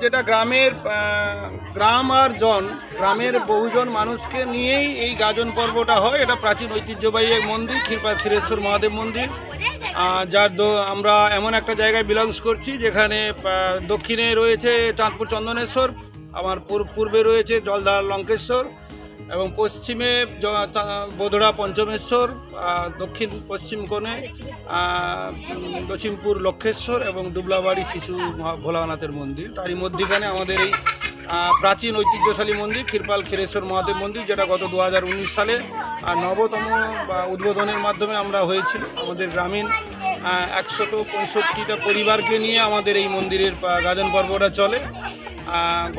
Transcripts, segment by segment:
যেটা গ্রামের গ্রাম আর জন, গ্রামের বহুজন মানুষকে নিয়েই এই গাজন পর্বটা হয়। এটা প্রাচীন ঐতিহ্যবাহী এক মন্দির ক্ষীরপা ক্ষীরেশ্বর মহাদেব মন্দির। যার আমরা এমন একটা জায়গায় বিলংস করছি, যেখানে দক্ষিণে রয়েছে চাঁদপুর চন্দনেশ্বর, আমার পূর- পূর্বে রয়েছে জলধার লঙ্কেশ্বর। এবং পশ্চিমে বোধড়া পঞ্চমেশ্বর দক্ষিণ পশ্চিম কোণে দক্ষিণপুর লক্ষেশ্বর এবং দুবলাবাড়ি শিশু ভোলানাথের মন্দির। তারই মধ্যিখানে আমাদের এই প্রাচীন ঐতিহ্যশালী মন্দির, ক্ষীরপাল ক্ষীরেশ্বর মহাদেব মন্দির, যেটা গত দু হাজার উনিশ সালে নবতম বা উদ্বোধনের মাধ্যমে আমরা হয়েছিল। আমাদের গ্রামীণ একশত পঁয়ষট্টিটা পরিবারকে নিয়ে আমাদের এই মন্দিরের গাজন পর্বটা চলে।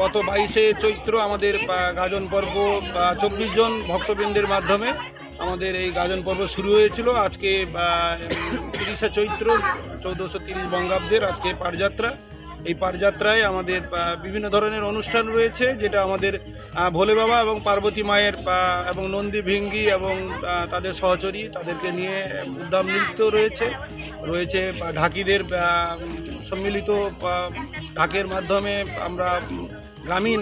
গত বাইশে চৈত্র আমাদের গাজন পর্ব চব্বিশ জন ভক্তবৃন্দের মাধ্যমে আমাদের এই গাজন পর্ব শুরু হয়েছিল। আজকে তিরিশে চৈত্র, চৌদ্দশো তিরিশ বঙ্গাব্দের আজকে পাটযাত্রা এই পাটযাত্রায় আমাদের বিভিন্ন ধরনের অনুষ্ঠান রয়েছে, যেটা আমাদের ভোলে বাবা এবং পার্বতী মায়ের এবং নন্দী ভিঙ্গি এবং তাদের সহচরী তাদেরকে নিয়ে উদ্যাম নৃত্য রয়েছে। রয়েছে ঢাকিদের সম্মিলিত ঢাকের মাধ্যমে আমরা গ্রামীণ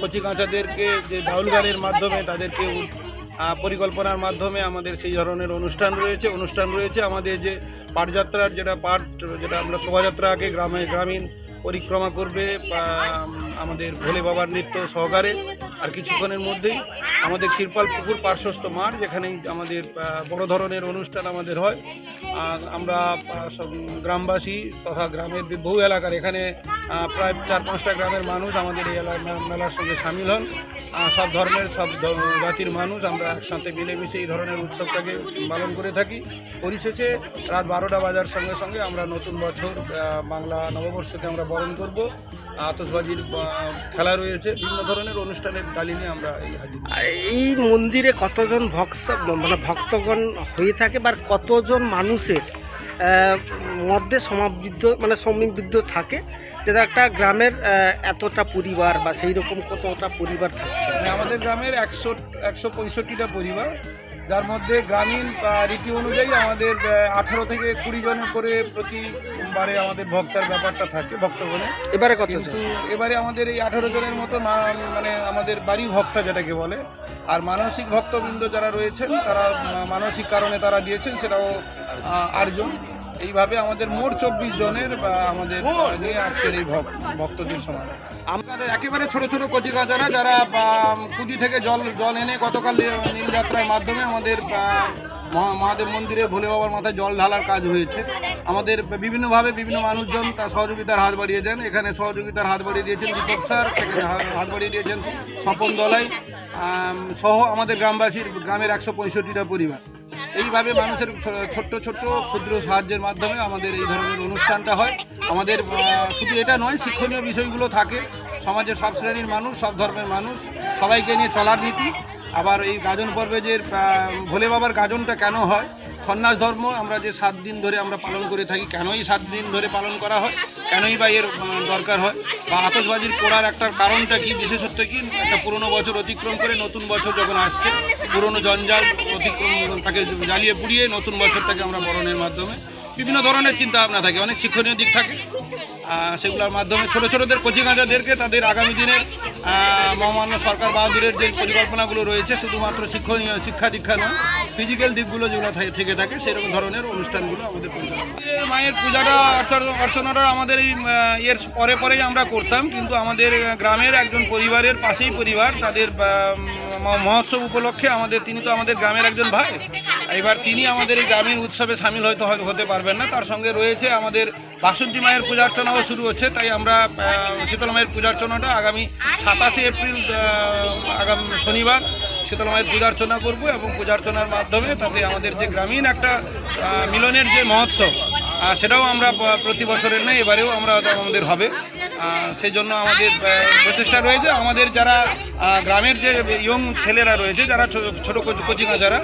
কচি কাঁচাদেরকে যে বাউল গানের মাধ্যমে তাদেরকে পরিকল্পনার মাধ্যমে আমাদের সেই ধরনের অনুষ্ঠান রয়েছে অনুষ্ঠান রয়েছে। আমাদের যে পাঠযাত্রার যেটা পাঠ, যেটা আমরা শোভাযাত্রা আগে গ্রামে গ্রামীণ পরিক্রমা করবে আমাদের ভোলে বাবার নৃত্য সহকারে আর কিছুক্ষণের মধ্যেই। আমাদের ক্ষীরপাল পুকুর পার্শ্বস্থ মাঠ যেখানে আমাদের বড় ধরনের অনুষ্ঠান আমাদের হয়। আর আমরা গ্রামবাসী তথা গ্রামের বহু এলাকার এখানে প্রায় চার পাঁচটা গ্রামের মানুষ আমাদের এই মেলার সঙ্গে সামিল হন। সব ধর্মের, সব জাতির মানুষ আমরা একসাথে মিলেমিশে এই ধরনের উৎসবটাকে পালন করে থাকি। পরিশেষে রাত বারোটা বাজার সঙ্গে সঙ্গে আমরা নতুন বছর বাংলা নববর্ষকে আমরা বরণ করব। আতসবাজির খেলা রয়েছে। বিভিন্ন ধরনের অনুষ্ঠানের ডালি নিয়ে আমরা এই হাজির। এই মন্দিরে কতজন ভক্ত মানে ভক্তগণ হয়ে থাকে বা কতজন মানুষের মধ্যে সমাবৃদ্ধ মানে সমৃদ্ধ থাকে? যেটা একটা গ্রামের এতটা পরিবার বা সেই রকম কতটা পরিবার থাকছে? মানে আমাদের গ্রামের একশো একশো পঁয়ষট্টিটা পরিবার। যার মধ্যে গ্রামীণ রীতি অনুযায়ী আমাদের আঠারো থেকে কুড়ি জন করে প্রতিবারে আমাদের ভক্তার ব্যাপারটা থাকে ভক্তগণে এবারে কত এবারে আমাদের এই আঠারো জনের মতো মা- মানে আমাদের বাড়ি ভক্তা যেটাকে বলে আর মানসিক ভক্তবৃন্দ যারা রয়েছেন, তারা মানসিক কারণে তারা দিয়েছেন, সেটাও আটজন এইভাবে আমাদের মোট চব্বিশ জনের আমাদের নিয়ে আজকের এই ভক- ভক্তদের সময় আমাদের একেবারে ছোট ছোট কচি কাচারা যারা কুদি থেকে জল জল এনে গতকাল নীলযাত্রার মাধ্যমে আমাদের মহাদেব মন্দিরে ভোলে বাবার মাথায় জল ঢালার কাজ হয়েছে। আমাদের বিভিন্নভাবে বিভিন্ন মানুষজন তার সহযোগিতার হাত বাড়িয়ে দেন। এখানে সহযোগিতার হাত বাড়িয়ে দিয়েছেন দীপক স্যার হাত বাড়িয়ে দিয়েছেন স্বপন দলাই সহ আমাদের গ্রামবাসীর গ্রামের একশো পঁয়ষট্টিটা পরিবার। এইভাবে মানুষের ছোট্ট ছোট্ট ক্ষুদ্র সাহায্যের মাধ্যমে আমাদের এই ধরনের অনুষ্ঠানটা হয়। আমাদের শুধু এটা নয়, শিক্ষণীয় বিষয়গুলো থাকে। সমাজের সব শ্রেণির মানুষ, সব ধর্মের মানুষ, সবাইকে নিয়ে চলার নীতি। আবার এই গাজন পর্বে যে ভোলে বাবার গাজনটা কেন হয়? সন্ন্যাস ধর্ম, আমরা যে সাত দিন ধরে আমরা পালন করে থাকি, কেনই সাত দিন ধরে পালন করা হয়? কেনই বা এর দরকার হয়? বা আতসবাজির পোড়ার একটা কারণটা কি, বিশেষত্ব কি? একটা পুরনো বছর অতিক্রম করে নতুন বছর যখন আসছে, পুরনো জঞ্জাল অতিক্রম তাকে জ্বালিয়ে পুড়িয়ে নতুন বছরটাকে আমরা বরণের মাধ্যমে বিভিন্ন ধরনের চিন্তা ভাবনা থাকে, অনেক শিক্ষণীয় দিক থাকে। সেগুলোর মাধ্যমে ছোটো ছোটোদের কোচিং তাদের আগামী দিনের মহামান্য সরকার বাহাদুরের যে পরিকল্পনাগুলো রয়েছে, শুধুমাত্র শিক্ষণীয়, শিক্ষা দীক্ষা নয় ফিজিক্যাল দিকগুলো যেগুলো থাকে- থেকে সেরকম ধরনের অনুষ্ঠানগুলো আমাদের মায়ের পূজাটা, অর্চনা- অর্চনাটা আমাদের এই এর পরে পরেই আমরা করতাম, কিন্তু আমাদের গ্রামের একজন পরিবারের পাশেই পরিবার, তাদের মহোৎসব উপলক্ষে আমাদের, তিনি তো আমাদের গ্রামের একজন ভাই। এবার তিনি আমাদের এই গ্রামীণ উৎসবে সামিল হয়তো হতে পারবেন না। তার সঙ্গে রয়েছে আমাদের বাসন্তী মায়ের পূজার্চনাও শুরু হচ্ছে, তাই আমরা শীতলা মায়ের পূজার্চনাটা আগামী সাতাশে এপ্রিল আগামী, শনিবার শীতলা মায়ের পূজার্চনা করব এবং পূজার্চনার মাধ্যমে তাতে আমাদের যে গ্রামীণ একটা মিলনের যে মহোৎসব সেটাও আমরা প্রতি বছরের নেই এবারেও আমরা আমাদের হবে। সেই জন্য আমাদের প্রচেষ্টা রয়েছে। আমাদের যারা গ্রামের যে ইয়ং ছেলেরা রয়েছে, যারা ছোটো ছোট কোচিং যারা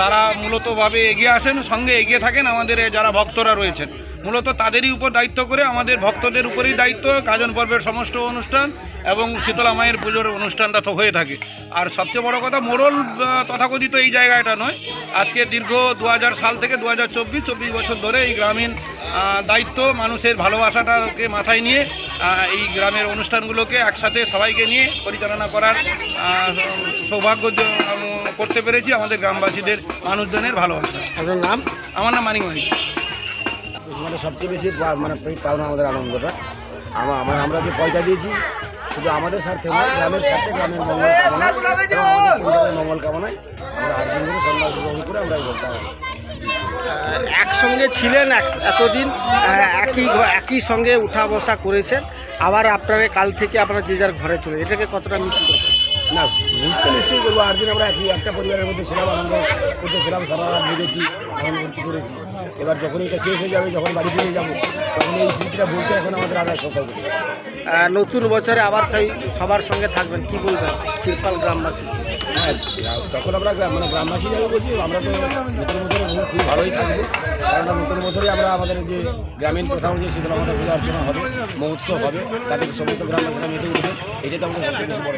তারা মূলতভাবে এগিয়ে আসেন, সঙ্গে এগিয়ে থাকেন আমাদের যারা ভক্তরা রয়েছেন। মূলত তাদেরই উপর দায়িত্ব করে আমাদের ভক্তদের উপরেই দায়িত্ব গাজন পর্বের সমস্ত অনুষ্ঠান এবং শীতলা মায়ের পুজোর অনুষ্ঠানটা তো হয়ে থাকে। আর সবচেয়ে বড় কথা মোড়ল তথাকথিত এই জায়গাটা নয়। আজকে দীর্ঘ দু হাজার সাল থেকে দু হাজার চব্বিশ চব্বিশ বছর ধরে এই গ্রামীণ দায়িত্ব মানুষের ভালোবাসাটাকে মাথায় নিয়ে এই গ্রামের অনুষ্ঠানগুলোকে একসাথে সবাইকে নিয়ে পরিচালনা করার সৌভাগ্য করতে পেরেছি আমাদের গ্রামবাসীদের মানুষজনের ভালোবাসা। আপনার নাম? আমার নাম মানিক মানে সবচেয়ে বেশি মানে পাওনা আমাদের আনন্দটা। আমরা আমরা আমরা যে পয়সা দিয়েছি শুধু আমাদের স্বার্থে নয় গ্রামের স্বার্থে গ্রামের মঙ্গল কামনায় পরিবারের মঙ্গল কামনায় আমরা আট দিন ধরে করে আমরা বলতে একসঙ্গে ছিলেন এক- এতদিন একই একই সঙ্গে উঠা বসা করেছেন আবার আপনারা কাল থেকে আপনারা যে যার ঘরে চলে এটাকে কতটা মিস করছেন? না মিস তো নিশ্চয়ই করব। আট দিন আমরা একই একটা পরিবারের মধ্যে ছিলাম আনন্দ করতেছিলাম সারা রাত ভেবেছি আনন্দ করতে করেছি এবার যখন এটা শেষ হয়ে যাবে যখন বাড়ি ফিরে যাব তখন এই স্মৃতিটা বলতে এখন আমাদের আদায় সকাল করি নতুন বছরে আবার সেই সবার সঙ্গে থাকবেন কি বলবেন? তিরপাল গ্রামবাসী। হ্যাঁ তখন আমরা গ্রাম- মানে গ্রামবাসী যাবে বলছি আমরা তো নতুন বছরে খুব- ভালোই থাকব। কারণ নতুন বছরে আমরা আমাদের যে গ্রামীণ প্রথা যে সেগুলো আমাদের পূজা অর্চনা হবে মহোৎসব হবে তাদের সমস্ত গ্রামবাসীরা মেতে উঠবে। এটাই তো আমাদের সবচেয়ে বড়